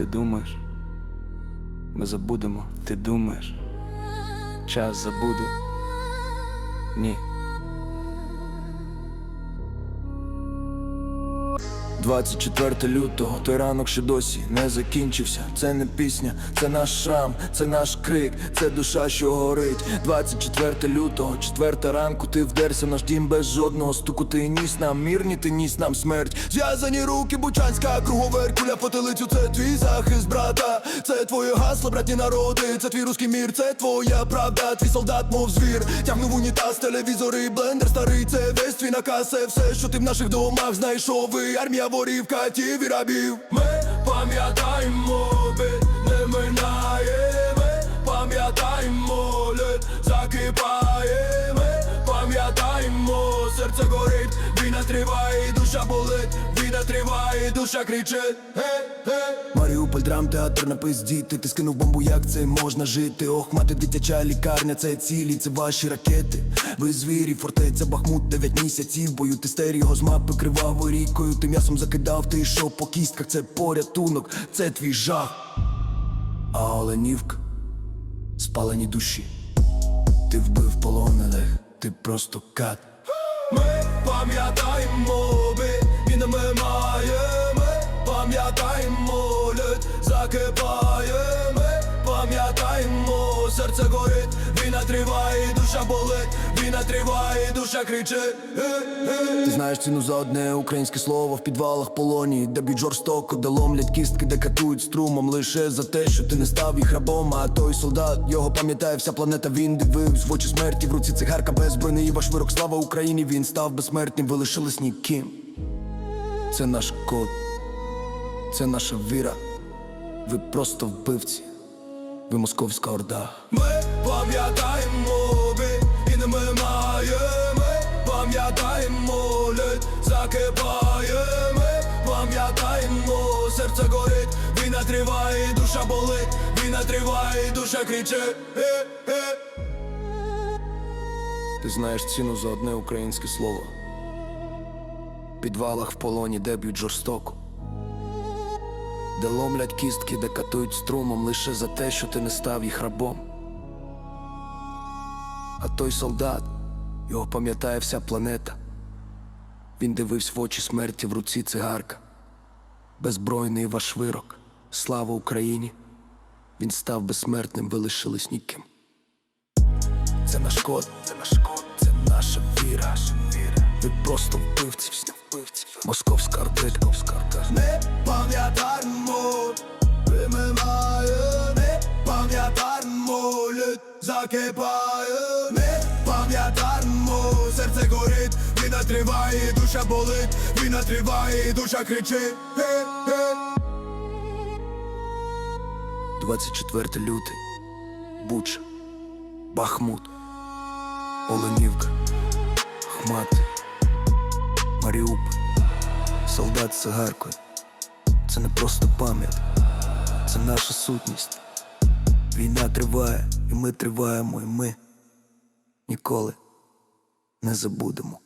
Ти думаєш? Ми забудемо, ти думаєш? Час забуде? Ні. 24 лютого, той ранок ще досі не закінчився. Це не пісня, це наш шрам, це наш крик, це душа, що горить. 24 лютого, четверта ранку, ти вдерся наш дім без жодного стуку. Ти ніс нам мірні, ти ніс нам смерть. Зв'язані руки, бучанська, круговер, куля потилицю, це твій захист, брата. Це твоє гасло, братні народи, це твій руський мір, це твоя правда, твій солдат, мов звір. Тягнув унітаз, телевізори, блендер старий, це весь твій наказ, це все, що ти в наших домах знайшов. Армія ворів, катів і рабів. Ми пам'ятаємо, не минає, ми пам'ятаємо, лід закипає, ми пам'ятаємо, серце горить, війна триває, душа болить, війна триває, душа кричить. Гей, гей. Маріуполь, драмтеатр на пизді Ти, скинув бомбу, як це можна жити? Ох, мати дитяча лікарня, це цілі, це ваші ракети. Ви звірі, фортеця, Бахмут, дев'ять місяців Бою ти стер його з мапи кривавою рікою Ти м'ясом закидав, ти йшов по кістках, це порятунок, це твій жах. А Оленівка, спалені душі. Ти вбив полонених, ти просто кат. Ми пам'ятаємо, би він ми має, ми пам'ятаємо, лід закипає, ми пам'ятаємо, серце горить, війна триває, душа болить, війна триває, душа кричить. Ти знаєш ціну за одне українське слово в підвалах полоні, де б'ють жорстоко, де ломлять кістки, де катують струмом лише за те, що ти не став їх рабом, а той солдат його пам'ятає вся планета. Він дивився в очі смерті, в руці цигарка беззбройний і ваш вирок. Слава Україні! Він став безсмертним, ви лишились ніким. Це наш код, це наша віра. Ви просто вбивці, ви московська орда. Ми пам'ятаємо, би і не ми маємо. Ми пам'ятаємо, лід закипає. Ми пам'ятаємо, серце горить, війна триває, душа болить, війна триває, душа кричить. Е, е. Ти знаєш ціну за одне українське слово. Підвалах в полоні, де б'ють жорстоко. Де ломлять кістки, де катують струмом лише за те, що ти не став їх рабом. А той солдат, його пам'ятає вся планета. Він дивився в очі смерті в руці цигарка. Беззбройний ваш вирок. Слава Україні! Він став безсмертним, ви лишились ніким. Це наш код, це наш код, це наша віра. Ви просто вбивці, всі вбивці. Московська ордитка, Ми пам'ятаємо, ми маємо, ми пам'ятаємо, лід закипає, ми пам'ятаємо, серце горить, війна триває, душа болить, війна триває, душа кричить. Ге, ге. 24 лютий, Буча, Бахмут, Оленівка, Хмати, Маріуполь, солдат цигаркою. Це не просто пам'ять, це наша сутність. Війна триває, і ми триваємо, і ми ніколи не забудемо.